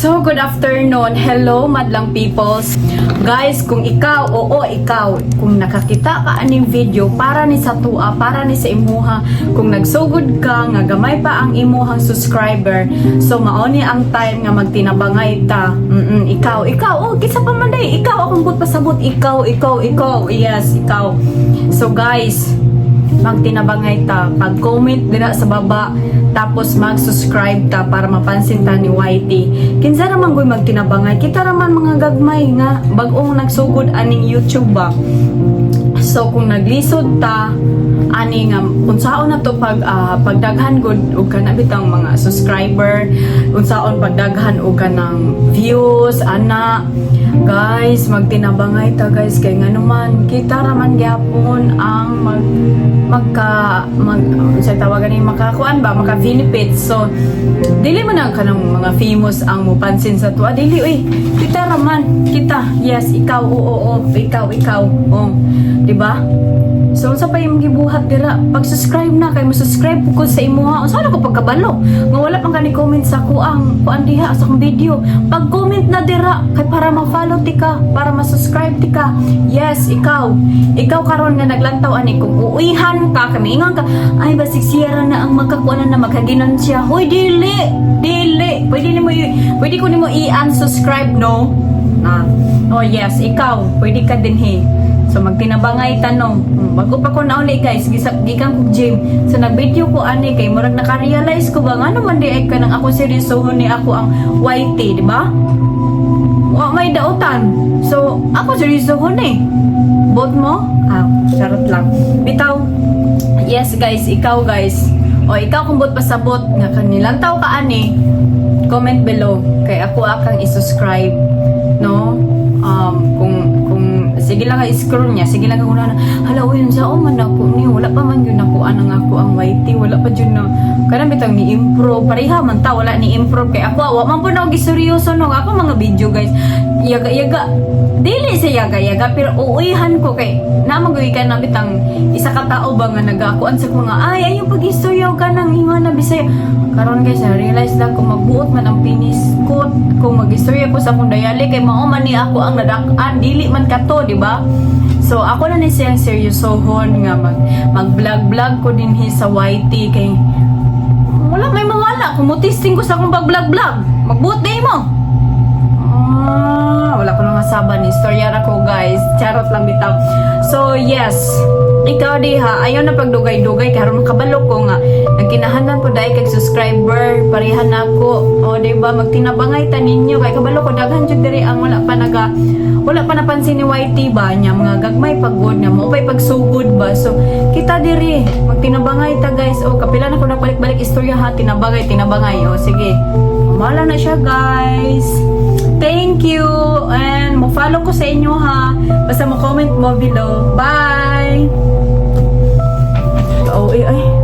So, good afternoon. Hello, madlang peoples. Guys, kung ikaw, oo, ikaw, kung nakakita ka aning video para ni sa tua, para ni sa imuha, kung nagsugod ka, nga gamay pa ang imuhang subscriber, so maoni ang time nga magtinabangay ta. Mm ikaw, ikaw, oh, kisa pa man ikaw, akong but pasabot, ikaw, ikaw, ikaw, yes, ikaw. So, guys, magtinabangay ta. Pag-comment dira sa baba tapos mag-subscribe ta para mapansin ta ni YT kinsa naman goy magtinabangay? Kita raman mga gagmay nga bag-ong nagsugod aning YouTube ba? So kung naglisod ta ani nga unsaon na to pag ah, pagdaghan gud og kana bitang mga subscriber. Unsaon pagdaghan og kanang views ana. Guys magtinabangay ta guys. Kay nga naman kita raman gyapon ang mag magka mag sa tawagan ni makakuan ba? Maka benefit so dili man ang kanang mga famous ang mupansin sa tuwa dili uy. Kita raman kita. Yes ikaw oo oo. Ikaw ikaw oh. Di ba So, sa pa yung gibuhat dira, pag-subscribe na, kay mo-subscribe ko sa imo ha. Unsa ko pagkabalo? Nga wala pang kani comment sa kuang, kuan diha sa akong video. Pag-comment na dira, kay para ma-follow ti ka, para ma-subscribe ti ka. Yes, ikaw. Ikaw karon nga naglantaw ani kung uuihan ka, kami ingon ka, ay basig siyara na ang magkakuanan na magkaginon siya. Hoy, dili! Dili! Pwede nimo pwede ko nimo i-unsubscribe, no? Ah. Oh yes, ikaw, pwede ka din he. So magtinabangay tanong. Hmm, Bago pa ko nauli guys, gisap gikan ko gym. So nag-video ko ani kay murag naka-realize ko ba ngano man di ay kanang ako seryosohon ni ako ang YT, di ba? Wa may dautan. So ako seryosohon eh. Bot mo? Ah, charot lang. Bitaw. Yes guys, ikaw guys. O ikaw kung bot pasabot nga kanilang tao ka ani, comment below kay ako akang i-subscribe no um kung sige lang ka scroll niya. Sige lang ka na hala uy yun sa oh man ako ni wala pa man yun ako anang ako ang YT wala pa yun na kana bitang ni improve pareha man ta wala ni improve kay ako wa man po na og seryoso no ako mga video guys yaga yaga. Dili sa yaga yaga pero uuihan ko kay namagoy ka na bitang isa ka tao ba nga nagakuan sa ko nga ay ayo pag istorya ka nang ingon na bisaya. Karon guys na realize lang kung magbuot man ang pinis ko kung magistorya ko sa akong dayali kay mao man ni ako ang nadak-an dili man kato di ba? So ako na ni siyang seryosohon nga mag mag vlog vlog ko din sa YT kay wala may mawala. Kung mutisting ko sa akong pag vlog vlog magbuot day mo Ah, wala ko nang masaban ni istorya ra ko guys. Charot lang bitaw. So yes, ikaw di ha, ayaw na pagdugay-dugay karon kabalo ko nga nagkinahanan po dai kay subscriber parehan nako. O di ba magtinabangay ta ninyo kay kabalo ko daghan jud diri ang wala pa naga wala pa napansin ni YT ba niya mga gagmay pagod na mo pay pagsugod ba. So kita diri magtinabangay ta guys. O kapila na ko balik-balik istorya ha tinabangay tinabangay. O sige. Mala na siya guys. Thank you! And mo-follow ko sa inyo ha. Basta mo comment mo below. Bye! Oh, ay, ay.